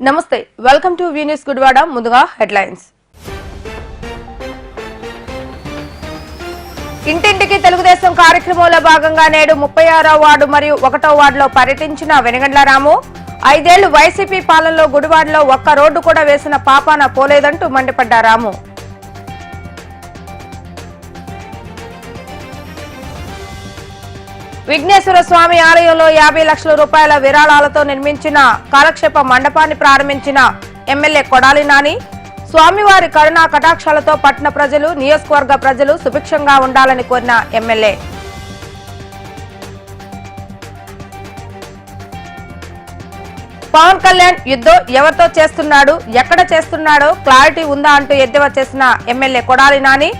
నమస్తే welcome to V news Gudivada ముందుగా headlines ఇంటింటికి తెలుగుదేశం కార్యక్రమంలో భాగంగా నేడు ముప్పై ఆరో వార్డు మరియు ఒకటో వార్డులో పర్యటించిన వెనగండ్ల రాము. ఐదేళ్ళు వైసీపీ పాలనలో గుడివాడలో ఒక్క రోడ్డు కూడా వేసిన పాపాన పోలేదంటూ మండిపడ్డ రాము. విఘ్నేశ్వర స్వామి ఆలయంలో యాభై లక్షల రూపాయల విరాళాలతో నిర్మించిన కాలక్షేప మండపాన్ని ప్రారంభించిన ఎమ్మెల్యే కొడాలి నాని. స్వామివారి కరుణా కటాక్షాలతో పట్టణ ప్రజలు నియోజకవర్గ ప్రజలు సుభిక్షంగా ఉండాలని కోరిన ఎమ్మెల్యే. పవన్ కళ్యాణ్ యుద్ధం ఎవరితో చేస్తున్నాడు ఎక్కడ చేస్తున్నాడో క్లారిటీ ఉందా అంటూ ఎద్దేవా చేసిన ఎమ్మెల్యే కొడాలి నాని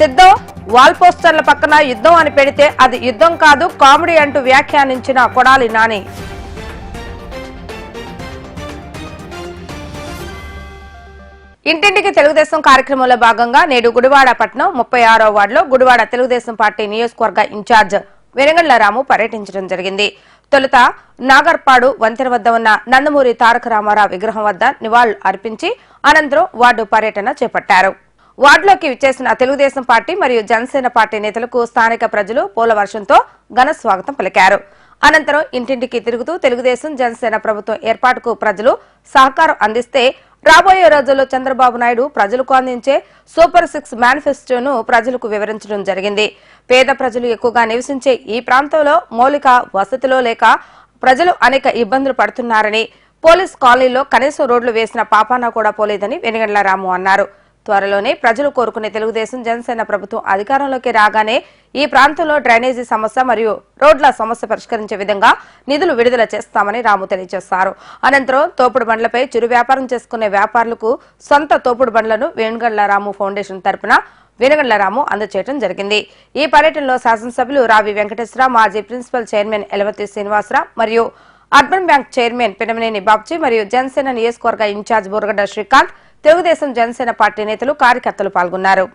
సిద్ధం వాల్ పోస్టర్ల పక్కన యుద్ధం అని పెడితే అది యుద్ధం కాదు కామెడీ అంటూ వ్యాఖ్యానించిన కొడాలి నాని. ఇంటింటికి తెలుగుదేశం కార్యక్రమంలో భాగంగా నేడు గుడివాడ పట్టణం ముప్పై ఆరో వార్డులో గుడివాడ తెలుగుదేశం పార్టీ నియోజకవర్గ ఇన్ఛార్జ్ వెనగళ్ళ రాము పర్యటించడం జరిగింది. తొలుత నాగర్పాడు వంతెన వద్ద ఉన్న నందమూరి తారక రామారావు విగ్రహం వద్ద నివాళులు అర్పించి అనంతరం వార్డు పర్యటన చేపట్టారు. వార్డులోకి విచ్చేసిన తెలుగుదేశం పార్టీ మరియు జనసేన పార్టీ నేతలకు స్థానిక ప్రజలు పూల వర్షంతో ఘన స్వాగతం పలికారు. అనంతరం ఇంటింటికి తిరుగుతూ తెలుగుదేశం జనసేన ప్రభుత్వం ఏర్పాటుకు ప్రజలు సహకారం అందిస్తే రాబోయే రోజుల్లో చంద్రబాబు నాయుడు ప్రజలకు అందించే సూపర్ సిక్స్ మేనిఫెస్టోను ప్రజలకు వివరించడం జరిగింది. పేద ప్రజలు ఎక్కువగా నివసించే ఈ ప్రాంతంలో మౌలిక వసతిలో లేక ప్రజలు అనేక ఇబ్బందులు పడుతున్నారని పోలీస్ కాలనీలో కనీసం రోడ్లు వేసిన పాపాన కూడా పోలేదని వెనుగండ్ల రాము అన్నారు. త్వరలోనే ప్రజలు కోరుకునే తెలుగుదేశం జనసేన ప్రభుత్వం అధికారంలోకి రాగానే ఈ ప్రాంతంలో డ్రైనేజీ సమస్య మరియు రోడ్ల సమస్య పరిష్కరించే విధంగా నిధులు విడుదల చేస్తామని రాము తెలియజేశారు. అనంతరం తోపుడు బండ్లపై చిరు వ్యాపారం చేసుకునే వ్యాపారులకు సొంత తోపుడు బండ్లను వేణుగండ్ల రాము ఫౌండేషన్ తరపున వేణుగండ్ల రాము అందజేయడం జరిగింది. ఈ పర్యటనలో శాసనసభ్యులు రావి వెంకటేశ్వరరావు మాజీ ప్రిన్సిపల్ చైర్మన్ ఎలవతి శ్రీనివాసరావు మరియు urban bank chairman Pinamaneni Babji మరియు జనసేన నియోజకవర్గ in charge Buragadda Srikanth Telugu Desam Janasena party నేతలు కార్యకర్తలు పాల్గొన్నారు.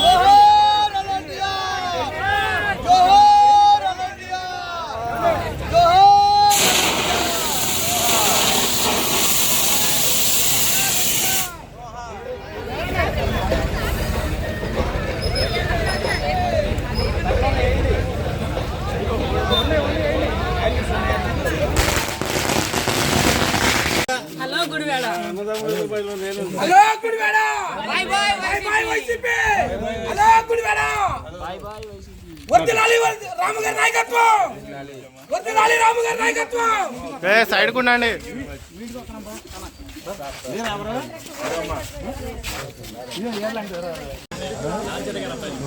Oh, YCP! హలో గుడివాడ వర్దిలాలి రామగారి నాయకత్వం! వర్దిలాలి రామగారి నాయకత్వం! ఏ సైడ్ ఉండండి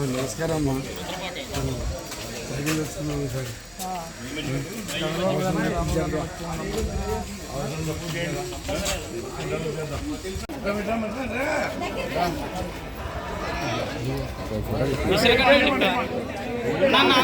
నమస్కారం అమ్మా. సార్ అమ్మా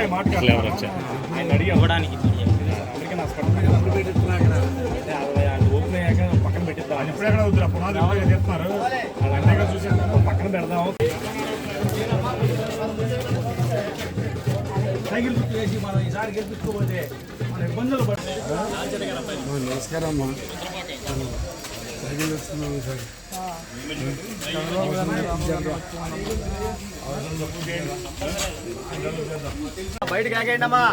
ఈ మాట్లాడుతున్నాడు ఆయన అడిగాం అమెరికన్ హాస్పిటల్ అది ఓపెన్ అయ్యాక పక్కన పెట్టిద్దాం ఇప్పుడు అవుతుంది పునాది చెప్తున్నారు అది అన్నయ్య చూసి పక్కన పెడదాం సైకిల్ గుర్తు వేసి మనం ఈసారి గెలిపించుకోపోతే మన ఇబ్బందులు పడుతుంది నమస్కారం అమ్మా సైకిల్ వస్తున్నాం సార్ బయటకి ఆగేయండి అమ్మా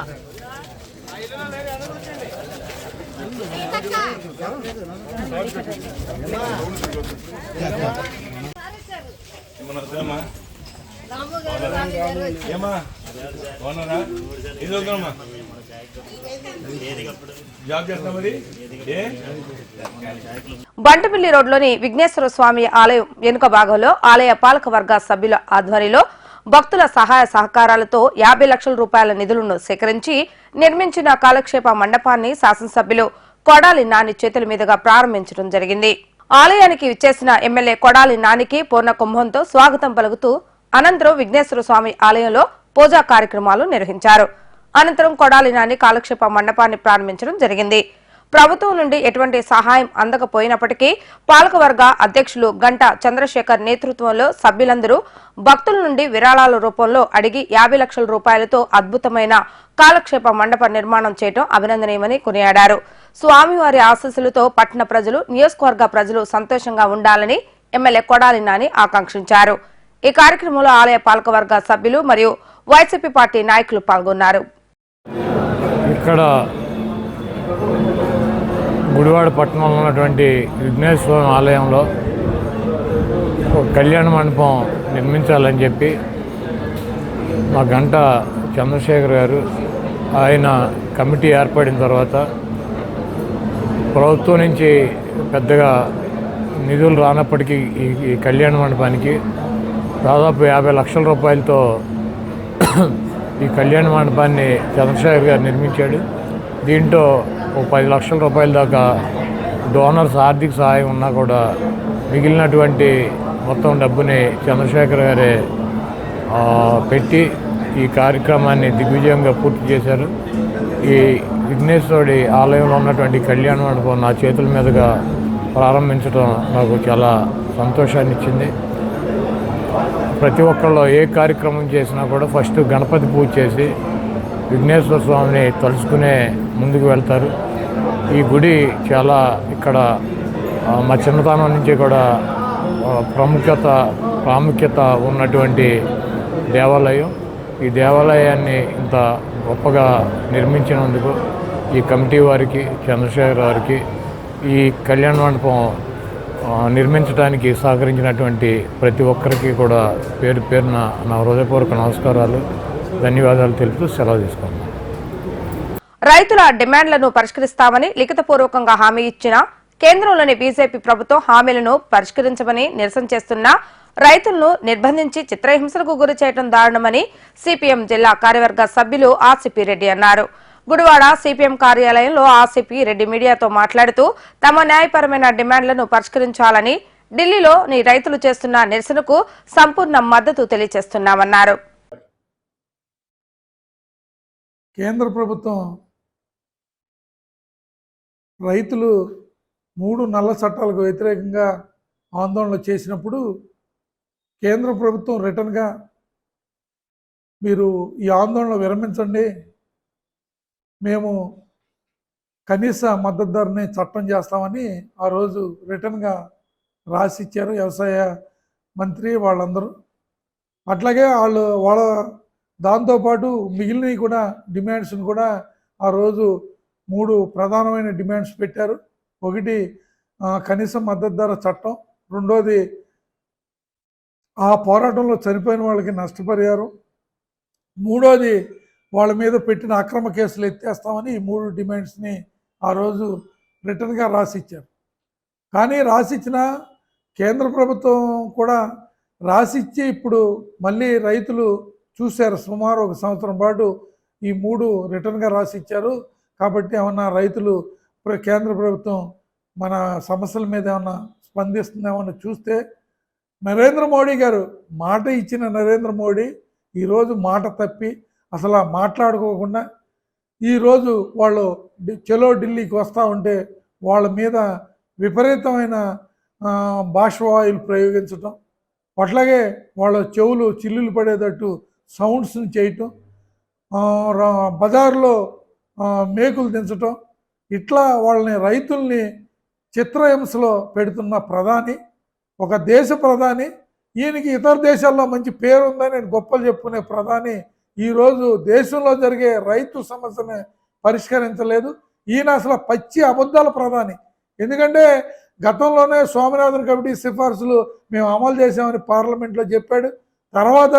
ఏమా బాగున్నారా? బంటపల్లి రోడ్లోని విఘ్నేశ్వర స్వామి ఆలయం వెనుక భాగంలో ఆలయ పాలక వర్గ సభ్యుల ఆధ్వర్యంలో భక్తుల సహాయ సహకారాలతో యాభై లక్షల రూపాయల నిధులను సేకరించి నిర్మించిన కాలక్షేప మండపాన్ని శాసనసభ్యులు కొడాలి నాని చేతుల మీదుగా ప్రారంభించడం జరిగింది. ఆలయానికి విచ్చేసిన ఎమ్మెల్యే కొడాలి నానికి పూర్ణ కుంభంతో స్వాగతం పలుకుతూ అనంతరం విఘ్నేశ్వర స్వామి ఆలయంలో పూజా కార్యక్రమాలు నిర్వహించారు. అనంతరం కొడాలి నాని కాలక్షేప మండపాన్ని ప్రారంభించడం జరిగింది. ప్రభుత్వం నుండి ఎటువంటి సహాయం అందకపోయినప్పటికీ పాలకవర్గ అధ్యక్షులు గంట చంద్రశేఖర్ నేతృత్వంలో సభ్యులందరూ భక్తుల నుండి విరాళాల రూపంలో అడిగి యాభై లక్షల రూపాయలతో అద్భుతమైన కాలక్షేప మండప నిర్మాణం చేయడం అభినందనీయమని కొనియాడారు. స్వామివారి ఆశీస్సులతో పట్టణ ప్రజలు నియోజకవర్గ ప్రజలు సంతోషంగా ఉండాలని ఎమ్మెల్యే కొడాలి నాని ఆకాంక్షించారు. ఈ కార్యక్రమంలో ఆలయ పాలకవర్గ సభ్యులు మరియు వైసీపీ పార్టీ నాయకులు పాల్గొన్నారు. ఇక్కడ గుడివాడ పట్టణంలో ఉన్నటువంటి విఘ్నేశ్వర ఆలయంలో ఒక కళ్యాణ మండపం నిర్మించాలని చెప్పి మా గంట చంద్రశేఖర్ గారు ఆయన కమిటీ ఏర్పడిన తర్వాత ప్రభుత్వం నుంచి పెద్దగా నిధులు రానప్పటికీ ఈ కళ్యాణ మండపానికి దాదాపు యాభై లక్షల రూపాయలతో ఈ కళ్యాణ మండపాన్ని చంద్రశేఖర్ గారు నిర్మించాడు. దీంట్లో ఒక పది లక్షల రూపాయల దాకా డోనర్స్ ఆర్థిక సహాయం ఉన్నా కూడా మిగిలినటువంటి మొత్తం డబ్బుని చంద్రశేఖర్ గారే పెట్టి ఈ కార్యక్రమాన్ని దిగ్విజయంగా పూర్తి చేశారు. ఈ విఘ్నేశ్వరుడి ఆలయంలో ఉన్నటువంటి కళ్యాణ మండపం నా చేతుల మీదుగా ప్రారంభించడం నాకు చాలా సంతోషాన్ని ఇచ్చింది ప్రతి ఒక్కళ్ళు ఏ కార్యక్రమం చేసినా కూడా ఫస్ట్ గణపతి పూజ చేసి విఘ్నేశ్వర స్వామిని తలుచుకునే ముందుకు వెళ్తారు. ఈ గుడి చాలా ఇక్కడ మా చిన్నతనం నుంచి కూడా ప్రాముఖ్యత ప్రాముఖ్యత ఉన్నటువంటి దేవాలయం. ఈ దేవాలయాన్ని ఇంత గొప్పగా నిర్మించినందుకు ఈ కమిటీ వారికి చంద్రశేఖర్ వారికి ఈ కళ్యాణ మండపం నిర్మించడానికి సహకరించినటువంటి ప్రతి ఒక్కరికి కూడా పేరు పేరున నా హృదయపూర్వక నమస్కారాలు ధన్యవాదాలు తెలుపుతూ సెలవు తీసుకున్నాను రైతుల డిమాండ్లను పరిష్కరిస్తామని లిఖితపూర్వకంగా హామీ ఇచ్చిన కేంద్రంలోని బీజేపీ ప్రభుత్వం హామీలను పరిష్కరించమని నిరసన చేస్తున్న రైతులను నిర్బంధించి చిత్రహింసలకు గురి చేయడం దారుణమని సిపిఎం జిల్లా కార్యవర్గ సభ్యులు ఆర్సిపి రెడ్డి అన్నారు. గుడివాడ సిపిఎం కార్యాలయంలో ఆసిపి రెడ్డి మీడియాతో మాట్లాడుతూ తమ న్యాయపరమైన డిమాండ్లను పరిష్కరించాలని ఢిల్లీలోని రైతులు చేస్తున్న నిరసనకు సంపూర్ణ మద్దతు తెలియజేస్తున్నామన్నారు. కేంద్ర ప్రభుత్వం రైతులు మూడు నల్ల చట్టాలకు వ్యతిరేకంగా ఆందోళన చేసినప్పుడు కేంద్ర ప్రభుత్వం రిటర్న్గా మీరు ఈ ఆందోళన విరమించండి. మేము కనీస మద్దతు ధరని చట్టం చేస్తామని ఆ రోజు రిటర్న్గా రాసి ఇచ్చారు వ్యవసాయ మంత్రి వాళ్ళందరూ. అట్లాగే వాళ్ళు వాళ్ళ దాంతోపాటు మిగిలినవి కూడా డిమాండ్స్ని కూడా ఆ రోజు మూడు ప్రధానమైన డిమాండ్స్ పెట్టారు. ఒకటి కనీస మద్దతు ధర చట్టం. రెండోది ఆ పోరాటంలో చనిపోయిన వాళ్ళకి నష్టపరిహారం. మూడోది వాళ్ళ మీద పెట్టిన అక్రమ కేసులు ఎత్తేస్తామని ఈ మూడు డిమాండ్స్ని ఆ రోజు రిటర్న్గా రాసిచ్చారు. కానీ రాసిచ్చిన కేంద్ర ప్రభుత్వం కూడా రాసిచ్చి ఇప్పుడు మళ్ళీ రైతులు చూశారు సుమారు ఒక సంవత్సరం పాటు ఈ మూడు రిటర్న్గా రాసిచ్చారు. కాబట్టి ఏమన్నా రైతులు కేంద్ర ప్రభుత్వం మన సమస్యల మీద ఏమన్నా స్పందిస్తుందేమో చూస్తే నరేంద్ర మోడీ గారు మాట ఇచ్చిన నరేంద్ర మోడీ ఈరోజు మాట తప్పి అసలు మాట్లాడుకోకుండా ఈరోజు వాళ్ళు చెలో చలో ఢిల్లీకి వస్తూ ఉంటే వాళ్ళ మీద విపరీతమైన ఆ, ప్రయోగించటం అట్లాగే వాళ్ళ చెవులు చిల్లులు పడేటట్టు సౌండ్స్ని చేయటం బజార్లో మేకులు దించటం ఇట్లా వాళ్ళని రైతుల్ని చిత్రహింసలో పెడుతున్న ప్రధాని ఒక దేశ ప్రధాని ఈయనకి ఇతర దేశాల్లో మంచి పేరు ఉందని నేను గొప్పలు చెప్పుకునే ప్రధాని ఈరోజు దేశంలో జరిగే రైతు సమస్యని పరిష్కరించలేదు. ఈయన అసలు పచ్చి అబద్ధాల ప్రధాని. ఎందుకంటే గతంలోనే స్వామినాథన్ కమిటీ సిఫార్సులు మేము అమలు చేశామని పార్లమెంట్లో చెప్పాడు. తర్వాత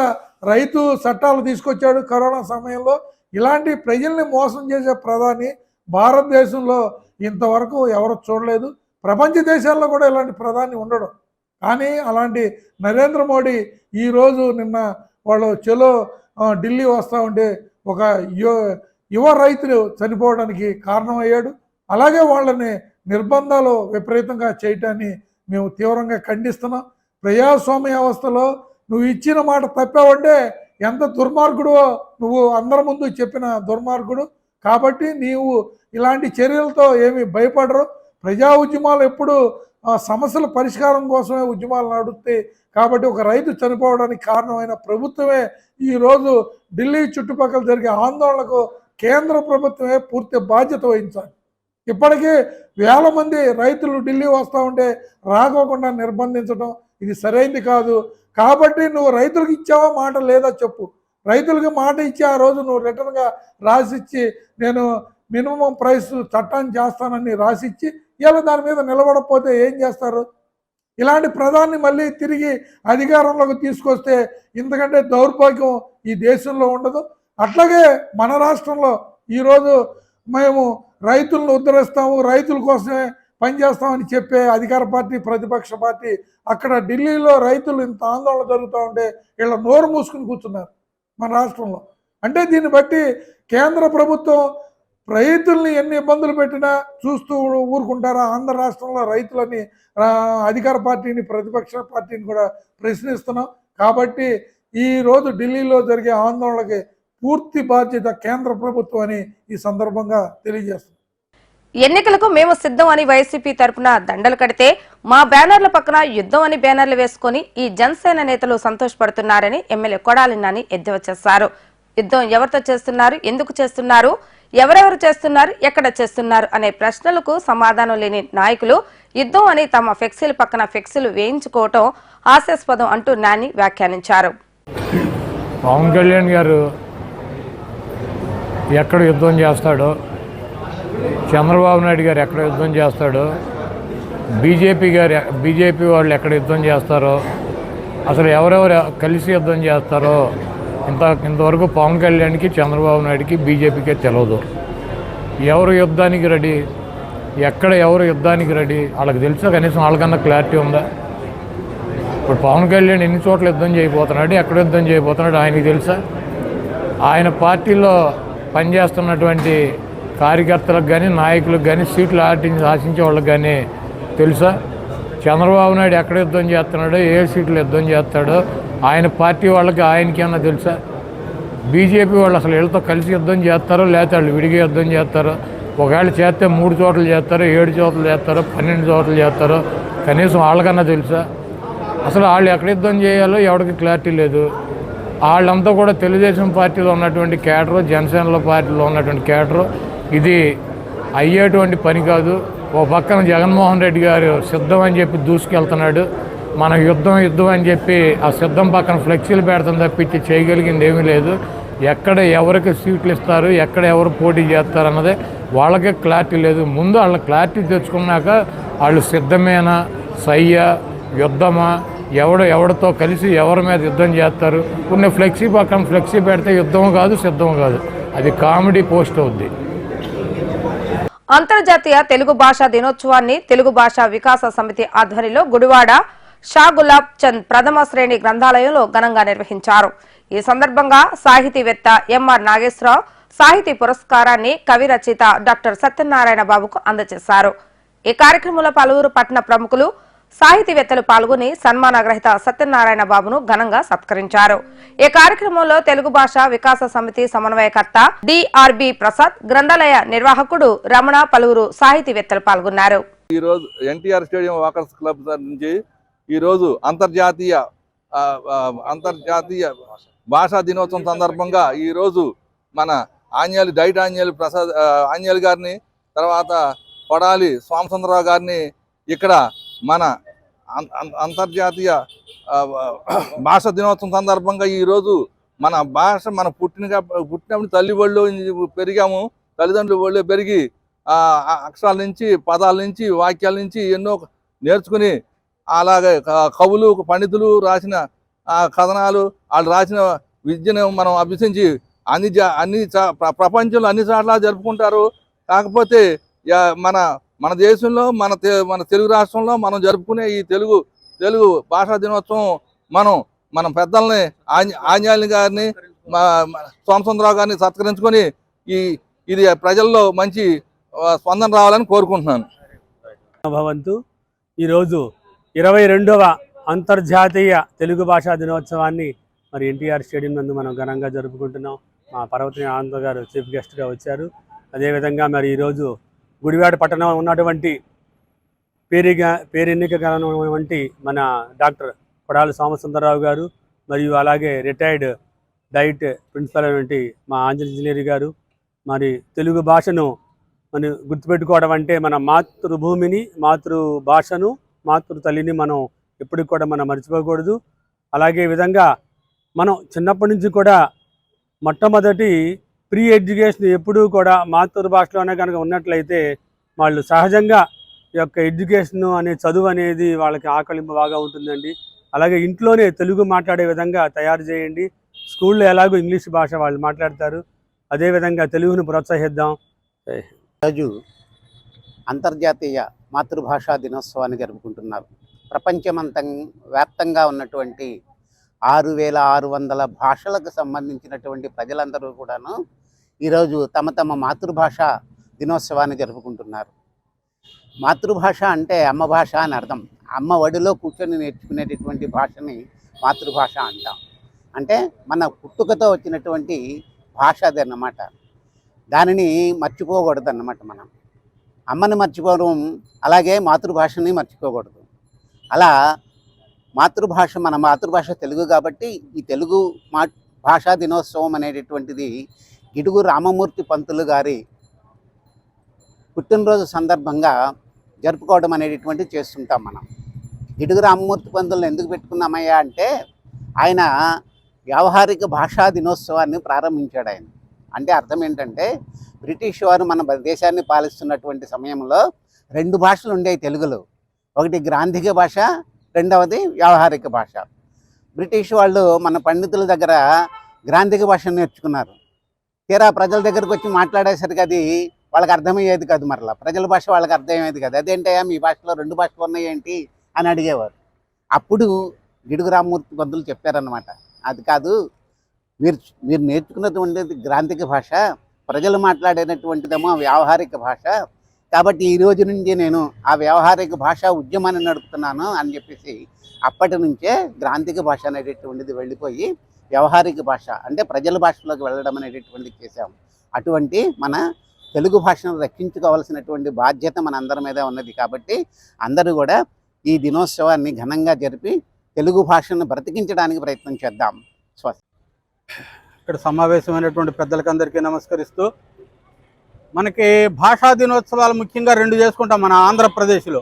రైతు చట్టాలు తీసుకొచ్చాడు కరోనా సమయంలో. ఇలాంటి ప్రజల్ని మోసం చేసే ప్రధాని భారతదేశంలో ఇంతవరకు ఎవరు చూడలేదు. ప్రపంచ దేశాల్లో కూడా ఇలాంటి ప్రధాని ఉండడం. కానీ అలాంటి నరేంద్ర మోడీ ఈరోజు నిన్న వాళ్ళు చెలో ఢిల్లీ వస్తూ ఉండే ఒక యువ యువ రైతులు చనిపోవడానికి కారణమయ్యాడు. అలాగే వాళ్ళని నిర్బంధాలు విపరీతంగా చేయటాన్ని మేము తీవ్రంగా ఖండిస్తున్నాం. ప్రజాస్వామ్య వ్యవస్థలో నువ్వు ఇచ్చిన మాట తప్పావంటే ఎంత దుర్మార్గుడో నువ్వు అందరి ముందు చెప్పిన దుర్మార్గుడు. కాబట్టి నీవు ఇలాంటి చర్యలతో ఏమి భయపడరు. ప్రజా ఉద్యమాలు ఎప్పుడు సమస్యల పరిష్కారం కోసమే ఉద్యమాలు నడుస్తాయి కాబట్టి ఒక రైతు చనిపోవడానికి కారణమైన ప్రభుత్వమే ఈరోజు ఢిల్లీ చుట్టుపక్కల జరిగే ఆందోళనకు కేంద్ర ప్రభుత్వమే పూర్తి బాధ్యత వహించాలి. ఇప్పటికీ వేల మంది రైతులు ఢిల్లీ వస్తూ ఉంటే రాకోకుండా నిర్బంధించడం ఇది సరైంది కాదు. కాబట్టి నువ్వు రైతులకు ఇచ్చావా మాట లేదా చెప్పు. రైతులకి మాట ఇచ్చి ఆ రోజు నువ్వు రిటర్న్గా రాసిచ్చి నేను మినిమం ప్రైస్ చట్టాన్ని చేస్తానని రాసిచ్చి ఇలా దాని మీద నిలబడకపోతే ఏం చేస్తారు? ఇలాంటి ప్రధాన్ని మళ్ళీ తిరిగి అధికారంలోకి తీసుకొస్తే ఇంతకంటే దౌర్భాగ్యం ఈ దేశంలో ఉండదు. అట్లాగే మన రాష్ట్రంలో ఈరోజు మేము రైతులను ఉద్ధరిస్తాము రైతుల కోసమే పనిచేస్తామని చెప్పే అధికార పార్టీ ప్రతిపక్ష పార్టీ అక్కడ ఢిల్లీలో రైతులు ఇంత ఆందోళన జరుగుతూ ఉంటే వీళ్ళ నోరు మూసుకుని కూర్చున్నారు మన రాష్ట్రంలో. అంటే దీన్ని బట్టి కేంద్ర ప్రభుత్వం రైతుల్ని ఎన్ని ఇబ్బందులు పెట్టినా చూస్తూ ఊరుకుంటారా? ఆంధ్ర రాష్ట్రంలో రైతులని అధికార పార్టీని ప్రతిపక్ష పార్టీని కూడా ప్రశ్నిస్తున్నాం. కాబట్టి ఈ రోజు ఢిల్లీలో జరిగే ఆందోళనకి పూర్తి బాధ్యత కేంద్ర ప్రభుత్వం అని ఈ సందర్భంగా తెలియజేస్తున్నాం. ఎన్నికలకు మేము సిద్ధం అని వైసీపీ తరపున దండలు కడితే మా బ్యానర్ల పక్కన యుద్ధం అని బ్యానర్లు వేసుకుని ఈ జనసేన నేతలు సంతోషపడుతున్నారని ఎమ్మెల్యే కొడాలి నాని ఎద్దేవా చేశారు. యుద్ధం ఎవరితో చేస్తున్నారు? ఎందుకు చేస్తున్నారు? ఎవరెవరు చేస్తున్నారు ఎక్కడ చేస్తున్నారు అనే ప్రశ్నలకు సమాధానం లేని నాయకులు యుద్ధం అని తమ ఫ్లెక్సీల పక్కన ఫ్లెక్సీలు వేయించుకోవటం హాస్యాస్పదం అంటూ నాని వ్యాఖ్యానించారు. పవన్ కళ్యాణ్ గారు ఎక్కడ యుద్ధం చేస్తాడో చంద్రబాబు నాయుడు గారు ఎక్కడ యుద్ధం చేస్తాడో బీజేపీ గారు బీజేపీ వాళ్ళు ఎక్కడ యుద్ధం చేస్తారో అసలు ఎవరెవరు కలిసి యుద్ధం చేస్తారో ఇంత ఇంతవరకు పవన్ కళ్యాణ్కి చంద్రబాబు నాయుడుకి బీజేపీకే తెలియదు ఎవరు యుద్ధానికి రెడీ? ఎక్కడ ఎవరు యుద్ధానికి రెడీ? వాళ్ళకి తెలుసా కనీసం వాళ్ళకన్నా క్లారిటీ ఉందా? ఇప్పుడు పవన్ కళ్యాణ్ ఎన్ని చోట్ల యుద్ధం చేయబోతున్నాడు ఎక్కడ యుద్ధం చేయబోతున్నాడు ఆయనకి తెలుసా? ఆయన పార్టీలో పనిచేస్తున్నటువంటి కార్యకర్తలకు కానీ నాయకులకు కానీ సీట్లు ఆటించి ఆశించే వాళ్ళకి కానీ తెలుసా? చంద్రబాబు నాయుడు ఎక్కడ యుద్ధం చేస్తున్నాడో ఏ సీట్లు యుద్ధం చేస్తాడో ఆయన పార్టీ వాళ్ళకి ఆయనకైనా తెలుసా? బీజేపీ వాళ్ళు అసలు వీళ్ళతో కలిసి యుద్ధం చేస్తారో లేకపోతే వాళ్ళు విడిగా యుద్ధం చేస్తారో ఒకవేళ చేస్తే మూడు చోట్ల చేస్తారో ఏడు చోట్ల చేస్తారో పన్నెండు చోట్ల చేస్తారో కనీసం వాళ్ళకన్నా తెలుసా? అసలు వాళ్ళు ఎక్కడ యుద్ధం చేయాలో ఎవరికి క్లారిటీ లేదు. వాళ్ళంతా కూడా తెలుగుదేశం పార్టీలో ఉన్నటువంటి కేటరు జనసేనలో పార్టీలో ఉన్నటువంటి కేటరు ఇది అయ్యేటువంటి పని కాదు. ఓ పక్కన జగన్మోహన్ రెడ్డి గారు సిద్ధం అని చెప్పి దూసుకెళ్తున్నాడు. మన యుద్ధం యుద్ధం అని చెప్పి ఆ సిద్ధం పక్కన ఫ్లెక్సీలు పెడతాం తప్పించి చేయగలిగింది ఏమీ లేదు. ఎక్కడ ఎవరికి సీట్లు ఇస్తారు ఎక్కడ ఎవరు పోటీ చేస్తారు అన్నదే వాళ్ళకే క్లారిటీ లేదు. ముందు వాళ్ళ క్లారిటీ తెచ్చుకున్నాక వాళ్ళు సిద్ధమేనా సయ్యా యుద్ధమా ఎవడు ఎవడితో కలిసి ఎవరి మీద యుద్ధం చేస్తారు? కొన్ని ఫ్లెక్సీ పక్కన ఫ్లెక్సీ పెడితే యుద్ధం కాదు సిద్ధం కాదు. అది కామెడీ పోస్ట్ అవుద్ది. అంతర్జాతీయ తెలుగు భాషా దినోత్సవాన్ని తెలుగు భాషా వికాస సమితి ఆధ్వర్యంలో గుడివాడ షా గులాబ్ చంద్ ప్రథమ శ్రేణి గ్రంథాలయంలో ఘనంగా నిర్వహించారు. ఈ సందర్భంగా సాహితీవేత్త ఎంఆర్ నాగేశ్వరరావు సాహితీ పురస్కారాన్ని కవి రచయిత డాక్టర్ సత్యనారాయణ బాబుకు అందజేశారు. ఈ కార్యక్రమంలో పలువురు పట్టణ ప్రముఖులు సాహితీవేత్తలు పాల్గొని సన్మానగ్రహిత సత్యనారాయణ బాబును ఘనంగా సత్కరించారు. ఈ కార్యక్రమంలో తెలుగు భాష వికాస సమితి సమన్వయకర్త డిఆర్బి ప్రసాద్ గ్రంథాలయ నిర్వాహకుడు రమణ పలువురు సాహితీవేత్తలు పాల్గొన్నారు. ఈ రోజు ఎన్టీఆర్ స్టేడియం వాకర్స్ క్లబ్ నుంచి ఈ రోజు అంతర్జాతీయ అంతర్జాతీయ భాషా దినోత్సవం సందర్భంగా ఈ రోజు మన ఆంజలి డైట్ ఆంజలి ప్రసాద్ ఆంజలి గారిని తర్వాత కొడాలి సోమసుందరరావు గారిని ఇక్కడ మన అం- అంతర్జాతీయ భాష దినోత్సవం సందర్భంగా ఈరోజు మన భాష మన పుట్టిన పుట్టినప్పుడు తల్లి వాళ్ళు పెరిగాము. తల్లిదండ్రుల వాళ్ళు పెరిగి అక్షరాల నుంచి పదాల నుంచి వాక్యాల నుంచి ఎన్నో నేర్చుకుని అలాగే కవులు పండితులు రాసిన కథనాలు వాళ్ళు రాసిన విద్యను మనం అభ్యసించి అన్ని జా- అన్ని చా- ప్రపంచంలో అన్ని చోట్ల జరుపుకుంటారు. కాకపోతే మన మన దేశంలో మన మన తెలుగు రాష్ట్రంలో మనం జరుపుకునే ఈ తెలుగు తెలుగు భాషా దినోత్సవం మనం మన పెద్దల్ని ఆంజ- గారిని మా సోమసుందరరావు గారిని సత్కరించుకొని ఈ ఇది ప్రజల్లో మంచి స్పందన రావాలని కోరుకుంటున్నాను. భవంతు ఈరోజు ఇరవై రెండవ అంతర్జాతీయ తెలుగు భాషా దినోత్సవాన్ని మరి ఎన్టీఆర్ స్టేడియం నందు మనం ఘనంగా జరుపుకుంటున్నాం. మా పర్వతి ఆనంద గారు చీఫ్ గెస్ట్గా వచ్చారు. అదేవిధంగా మరి ఈరోజు గుడివాడ పట్టణం ఉన్నటువంటి పేరుగా పేరెన్నిక వంటి మన డాక్టర్ కొడాలి సోమసుందరరావు గారు మరియు అలాగే రిటైర్డ్ డైట్ ప్రిన్సిపల్ అయినటువంటి మా ఆంజనేయ ఇంజనీర్ గారు. మరి తెలుగు భాషను మనం గుర్తుపెట్టుకోవడం అంటే మన మాతృభూమిని మాతృభాషను మాతృ తల్లిని మనం ఎప్పటికి కూడా మనం మర్చిపోకూడదు. అలాగే విధంగా మనం చిన్నప్పటి నుంచి కూడా మొట్టమొదటి ప్రీ ఎడ్యుకేషన్ ఎప్పుడూ కూడా మాతృభాషలోనే కనుక ఉన్నట్లయితే వాళ్ళు సహజంగా యొక్క ఎడ్యుకేషన్ అనే చదువు అనేది వాళ్ళకి ఆకలింపు బాగా ఉంటుందండి. అలాగే ఇంట్లోనే తెలుగు మాట్లాడే విధంగా తయారు చేయండి. స్కూల్లో ఎలాగో ఇంగ్లీష్ భాష వాళ్ళు మాట్లాడతారు. అదేవిధంగా తెలుగును ప్రోత్సహిద్దాం. రోజు అంతర్జాతీయ మాతృభాషా దినోత్సవాన్ని జరుపుకుంటున్నారు. ప్రపంచమంతం వ్యాప్తంగా ఉన్నటువంటి ఆరు వేల ఆరు వందల భాషలకు సంబంధించినటువంటి ప్రజలందరూ కూడాను ఈరోజు తమ తమ మాతృభాష దినోత్సవాన్ని జరుపుకుంటున్నారు. మాతృభాష అంటే అమ్మ భాష అని అర్థం. అమ్మ ఒడిలో కూర్చొని నేర్చుకునేటటువంటి భాషని మాతృభాష అంటాం. అంటే మన పుట్టుకతో వచ్చినటువంటి భాష అది అన్నమాట. దానిని మర్చిపోకూడదు అన్నమాట మనం. అమ్మని మర్చిపోవడం అలాగే మాతృభాషని మర్చిపోకూడదు. అలా మాతృభాష మన మాతృభాష తెలుగు కాబట్టి ఈ తెలుగు మా భాషా దినోత్సవం అనేటటువంటిది గిడుగు రామమూర్తి పంతులు గారి పుట్టినరోజు సందర్భంగా జరుపుకోవడం అనేటటువంటిది చేస్తుంటాం మనం. గిడుగు రామమూర్తి పంతులను ఎందుకు పెట్టుకున్నామయ్యా అంటే ఆయన వ్యావహారిక భాషా దినోత్సవాన్ని ప్రారంభించాడు ఆయన. అంటే అర్థం ఏంటంటే బ్రిటిష్ వారు మన దేశాన్ని పాలిస్తున్నటువంటి సమయంలో రెండు భాషలు ఉండేవి తెలుగులో. ఒకటి గ్రాంధిక భాష రెండవది వ్యావహారిక భాష. బ్రిటిష్ వాళ్ళు మన పండితుల దగ్గర గ్రాంధిక భాష నేర్చుకున్నారు. తీరా ప్రజల దగ్గరకు వచ్చి మాట్లాడేసరికి అది వాళ్ళకి అర్థమయ్యేది కాదు మరలా. ప్రజల భాష వాళ్ళకి అర్థమయ్యేది కాదు. అదేంటయ్యా మీ భాషలో రెండు భాషలు ఉన్నాయేంటి అని అడిగేవారు. అప్పుడు గిడుగు రామ్మూర్తి బద్దులు చెప్పారనమాట అది కాదు మీరు మీరు నేర్చుకున్నటువంటిది గ్రాంధిక భాష ప్రజలు మాట్లాడేటటువంటిదేమో వ్యావహారిక భాష కాబట్టి ఈ రోజు నుంచి నేను ఆ వ్యవహారిక భాష ఉద్యమాన్ని నడుపుతున్నాను అని చెప్పేసి అప్పటి నుంచే గ్రాంధిక భాష అనేటటువంటిది వెళ్ళిపోయి వ్యవహారిక భాష అంటే ప్రజల భాషలోకి వెళ్ళడం అనేటటువంటిది చేశాము. అటువంటి మన తెలుగు భాషను రక్షించుకోవాల్సినటువంటి బాధ్యత మన అందరి మీద ఉన్నది కాబట్టి అందరూ కూడా ఈ దినోత్సవాన్ని ఘనంగా జరిపి తెలుగు భాషను బ్రతికించడానికి ప్రయత్నం చేద్దాం. స్వస్తి. ఇక్కడ సమావేశమైనటువంటి పెద్దలకందరికీ నమస్కరిస్తూ మనకి భాషా దినోత్సవాలు ముఖ్యంగా రెండు చేసుకుంటాం మన ఆంధ్రప్రదేశ్లో.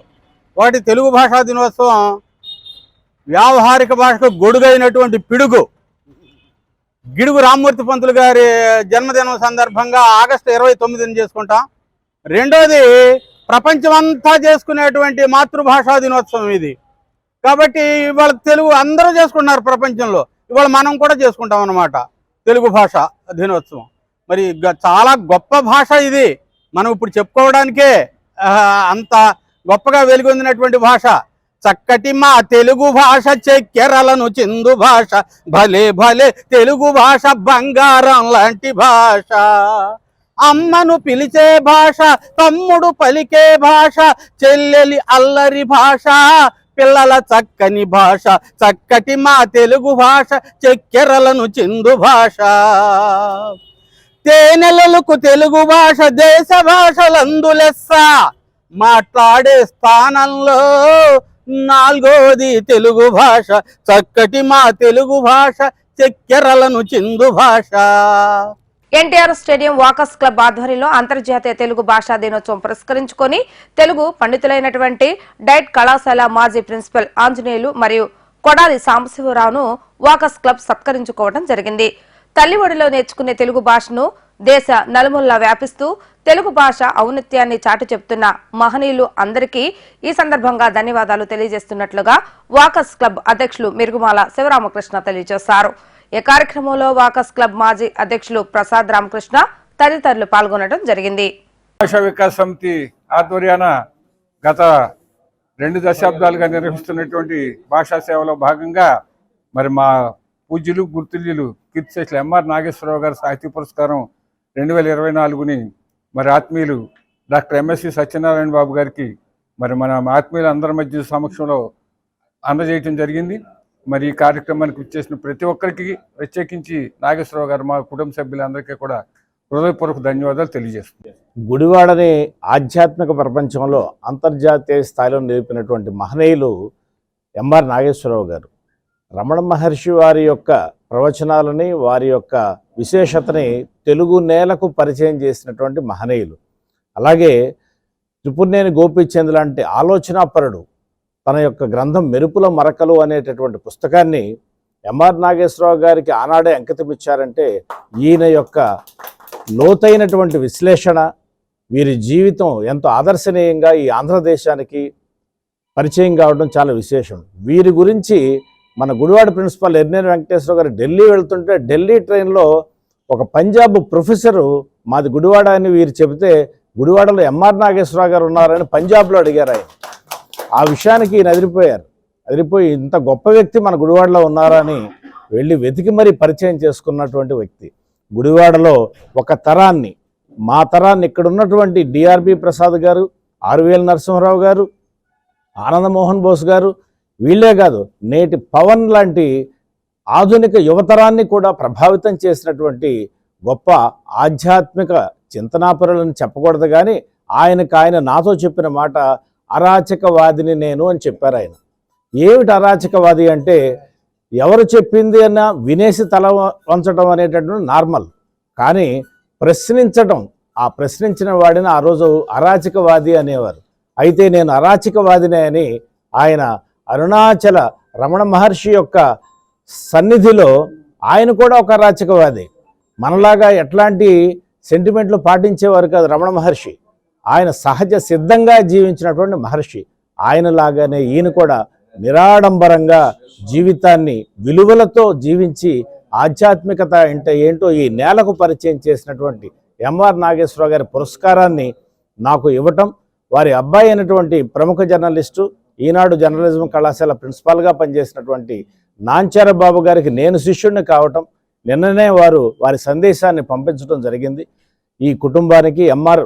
ఒకటి తెలుగు భాషా దినోత్సవం వ్యావహారిక భాషకు గొడుగైనటువంటి పిడుగు. గిడుగు రామ్మూర్తి పంతులు గారి జన్మదినం సందర్భంగా ఆగస్టు ఇరవై తొమ్మిదిని చేసుకుంటాం. రెండోది ప్రపంచమంతా చేసుకునేటువంటి మాతృభాషా దినోత్సవం ఇది. కాబట్టి ఇవాళ తెలుగు అందరూ చేసుకుంటున్నారు ప్రపంచంలో. ఇవాళ మనం కూడా చేసుకుంటాం అన్నమాట తెలుగు భాష దినోత్సవం. మరి గ- చాలా గొప్ప భాష ఇది. మనం ఇప్పుడు చెప్పుకోవడానికే అంత గొప్పగా వెలుగొందినటువంటి భాష. చక్కటి మా తెలుగు భాష చెక్కెరలను చిందు భాష. భలే భలే తెలుగు భాష బంగారం లాంటి భాష. అమ్మను పిలిచే భాష తమ్ముడు పలికే భాష చెల్లెలి అల్లరి భాష పిల్లల చక్కని భాష. చక్కటి మా తెలుగు భాష చెక్కెరలను చిందు భాష. తేనెలలకు తెలుగు భాష దేశ భాషలందులెస్స మాట్లాడే స్థానంలో నాలుగోది తెలుగు భాష చక్కటి మా తెలుగు భాష చెక్కెరలను చిందు భాష. ఎన్టీఆర్ స్టేడియం వాకర్స్ క్లబ్ ఆధ్వర్యంలో అంతర్జాతీయ తెలుగు భాషా దినోత్సవం పురస్కరించుకొని తెలుగు పండితులైనటువంటి డైట్ కళాశాల మాజీ ప్రిన్సిపల్ ఆంజనేయులు మరియు కొడాలి సాంబశివరావును వాకర్స్ క్లబ్ సత్కరించుకోవడం జరిగింది. తల్లి ఒడిలో నేర్చుకునే తెలుగు భాషను దేశ నలుమూలలా వ్యాపిస్తూ తెలుగు భాష ఔన్నత్యాన్ని చాటి చెప్తున్న మహనీయులు అందరికీ ఈ సందర్భంగా ధన్యవాదాలు తెలియజేస్తున్నట్లుగా వాకస్ క్లబ్ అధ్యక్షులు మిరుగుమాల శివరామకృష్ణ తెలియజేశారు. ఈ కార్యక్రమంలో వాకస్ క్లబ్ మాజీ అధ్యక్షులు ప్రసాద్ రామకృష్ణ తదితరులు పాల్గొనడం జరిగింది. భాషా వికాస్ సమితి ఆధ్వర్యాన గత రెండు దశాబ్దాలుగా నిర్వహిస్తున్నటువంటి భాషా సేవలో భాగంగా మరి మా పూజ్యులు గుర్తుల్యులు కీర్తిశేషులు ఎంఆర్ నాగేశ్వరరావు గారి సాహిత్య పురస్కారం రెండు వేల ఇరవై నాలుగుని మరి ఆత్మీయులు డాక్టర్ ఎంఎస్సి సత్యనారాయణ బాబు గారికి మరి మన ఆత్మీయులు అందరి మధ్య సమక్షంలో అందజేయటం జరిగింది. మరి ఈ కార్యక్రమానికి ఇచ్చేసిన ప్రతి ఒక్కరికి ప్రత్యేకించి నాగేశ్వరరావు గారు మా కుటుంబ సభ్యులందరికీ కూడా హృదయపూర్వక ధన్యవాదాలు తెలియజేస్తున్నాను. గుడివాడని ఆధ్యాత్మిక ప్రపంచంలో అంతర్జాతీయ స్థాయిలో నిలిపినటువంటి మహనీయులు ఎంఆర్ నాగేశ్వరరావు గారు. రమణ మహర్షి వారి యొక్క ప్రవచనాలని వారి యొక్క విశేషతని తెలుగు నేలకు పరిచయం చేసినటువంటి మహనీయులు. అలాగే త్రిపుర్నేని గోపీచంద్ లాంటి ఆలోచనాపరుడు తన యొక్క గ్రంథం మెరుపుల మరకలు అనేటటువంటి పుస్తకాన్ని ఎంఆర్ నాగేశ్వరరావు గారికి ఆనాడే అంకితం ఇచ్చారంటే ఈయన యొక్క లోతైనటువంటి విశ్లేషణ వీరి జీవితం ఎంతో ఆదర్శనీయంగా ఈ ఆంధ్రదేశానికి పరిచయం కావడం చాలా విశేషం. వీరి గురించి మన గుడివాడ ప్రిన్సిపాల్ ఎర్నేని వెంకటేశ్వర గారు ఢిల్లీ వెళ్తుంటే ఢిల్లీ ట్రైన్లో ఒక పంజాబ్ ప్రొఫెసరు మాది గుడివాడ అని వీరు చెబితే గుడివాడలో ఎంఆర్ నాగేశ్వరరావు గారు ఉన్నారని పంజాబ్లో అడిగారు ఆయన. ఆ విషయానికి ఈయన అదిరిపోయారు. అదిరిపోయి ఇంత గొప్ప వ్యక్తి మన గుడివాడలో ఉన్నారని వెళ్ళి వెతికి మరీ పరిచయం చేసుకున్నటువంటి వ్యక్తి. గుడివాడలో ఒక తరాన్ని మా తరాన్ని ఇక్కడ ఉన్నటువంటి డిఆర్బి ప్రసాద్ గారు ఆరువేల నరసింహరావు గారు ఆనందమోహన్ బోస్ గారు వీళ్ళే కాదు నేటి పవన్ లాంటి ఆధునిక యువతరాన్ని కూడా ప్రభావితం చేసినటువంటి గొప్ప ఆధ్యాత్మిక చింతనాపరులను చెప్పకూడదు కానీ ఆయనకు ఆయన నాతో చెప్పిన మాట అరాచకవాదిని నేను అని చెప్పారు ఆయన. ఏమిటి అరాచకవాది అంటే ఎవరు చెప్పింది అన్న వినేసి తల వంచడం అనేటటువంటి నార్మల్. కానీ ప్రశ్నించడం ఆ ప్రశ్నించిన వాడిని ఆ రోజు అరాచకవాది అనేవారు. అయితే నేను అరాచకవాదినే అని ఆయన అరుణాచల రమణ మహర్షి యొక్క సన్నిధిలో ఆయన కూడా ఒక రాచకవాది మనలాగా ఎట్లాంటి సెంటిమెంట్లు పాటించేవారు కాదు రమణ మహర్షి. ఆయన సహజ సిద్ధంగా జీవించినటువంటి మహర్షి. ఆయనలాగానే ఈయన కూడా నిరాడంబరంగా జీవితాన్ని విలువలతో జీవించి ఆధ్యాత్మికత అంటే ఏంటో ఈ నేలకు పరిచయం చేసినటువంటి ఎంఆర్ నాగేశ్వరరావు గారి పురస్కారాన్ని నాకు ఇవ్వటం వారి అబ్బాయి అయినటువంటి ప్రముఖ జర్నలిస్టు ఈనాడు జర్నలిజం కళాశాల ప్రిన్సిపాల్గా పనిచేసినటువంటి నాంచార బాబు గారికి నేను శిష్యుడిని కావటం నిన్ననే వారు వారి సందేశాన్ని పంపించడం జరిగింది. ఈ కుటుంబానికి ఎంఆర్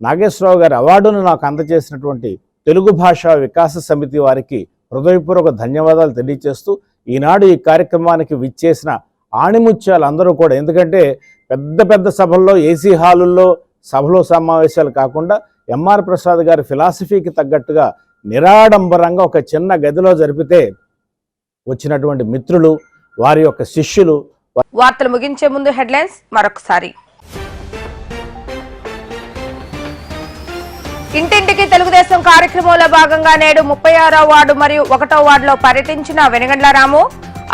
నాగేశ్వరరావు గారి అవార్డును నాకు అందజేసినటువంటి తెలుగు భాషా వికాస సమితి వారికి హృదయపూర్వక ధన్యవాదాలు తెలియజేస్తూ ఈనాడు ఈ కార్యక్రమానికి విచ్చేసిన ఆణిముత్యాలు అందరూ కూడా ఎందుకంటే పెద్ద పెద్ద సభల్లో ఏసీ హాలుల్లో సభలో సమావేశాలు కాకుండా ఎంఆర్ ప్రసాద్ గారి ఫిలాసఫీకి తగ్గట్టుగా నిరాడంబరంగా ఒక చిన్న గదిలో జరిపితే వచ్చినటువంటి మిత్రులు వారి యొక్క శిష్యులు వార్తలు ముగించే ముందు హెడ్లైన్స్ మరొకసారి. ఇంటింటికి తెలుగుదేశం కార్యక్రమంలో భాగంగా నేడు ముప్పై ఆరో వార్డు మరియు ఒకటో వార్డులో పర్యటించిన వెనగండ్ల రాము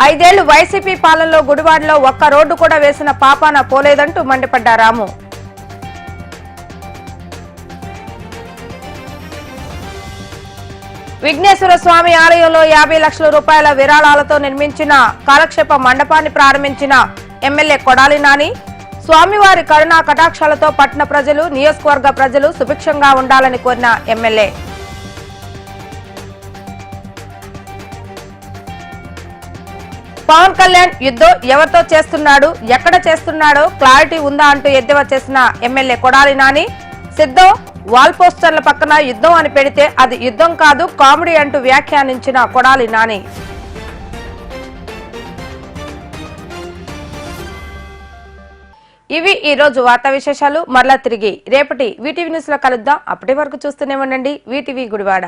ఐదేళ్ళు వైసీపీ పాలనలో గుడివాడలో ఒక్క రోడ్డు కూడా వేసిన పాపాన పోలేదంటూ మండిపడ్డారాము విఘ్నేశ్వర స్వామి ఆలయంలో యాభై లక్షల రూపాయల విరాళాలతో నిర్మించిన కాలక్షేప మండపాన్ని ప్రారంభించిన ఎమ్మెల్యే కొడాలి నాని స్వామివారి కరుణా కటాక్షాలతో పట్టణ ప్రజలు నియోజకవర్గ ప్రజలు సుభిక్షంగా ఉండాలని కోరిన ఎమ్మెల్యే. పవన్ కళ్యాణ్ యుద్ధం ఎవరితో చేస్తున్నాడు ఎక్కడ చేస్తున్నాడో క్లారిటీ ఉందా అంటూ ఎద్దేవా చేసిన ఎమ్మెల్యే కొడాలి నాని సిద్ధం వాల్ పోస్టర్ల పక్కన యుద్ధం అని పెడితే అది యుద్ధం కాదు కామెడీ అంటూ వ్యాఖ్యానించిన కొడాలి నాని. ఇవి ఈ రోజు వార్తా విశేషాలు. మరలా తిరిగి రేపటి వీటీవీ న్యూస్లో కలుద్దాం. అప్పటి వరకు చూస్తూనే ఉండండి. వీటీవీ గుడివాడ.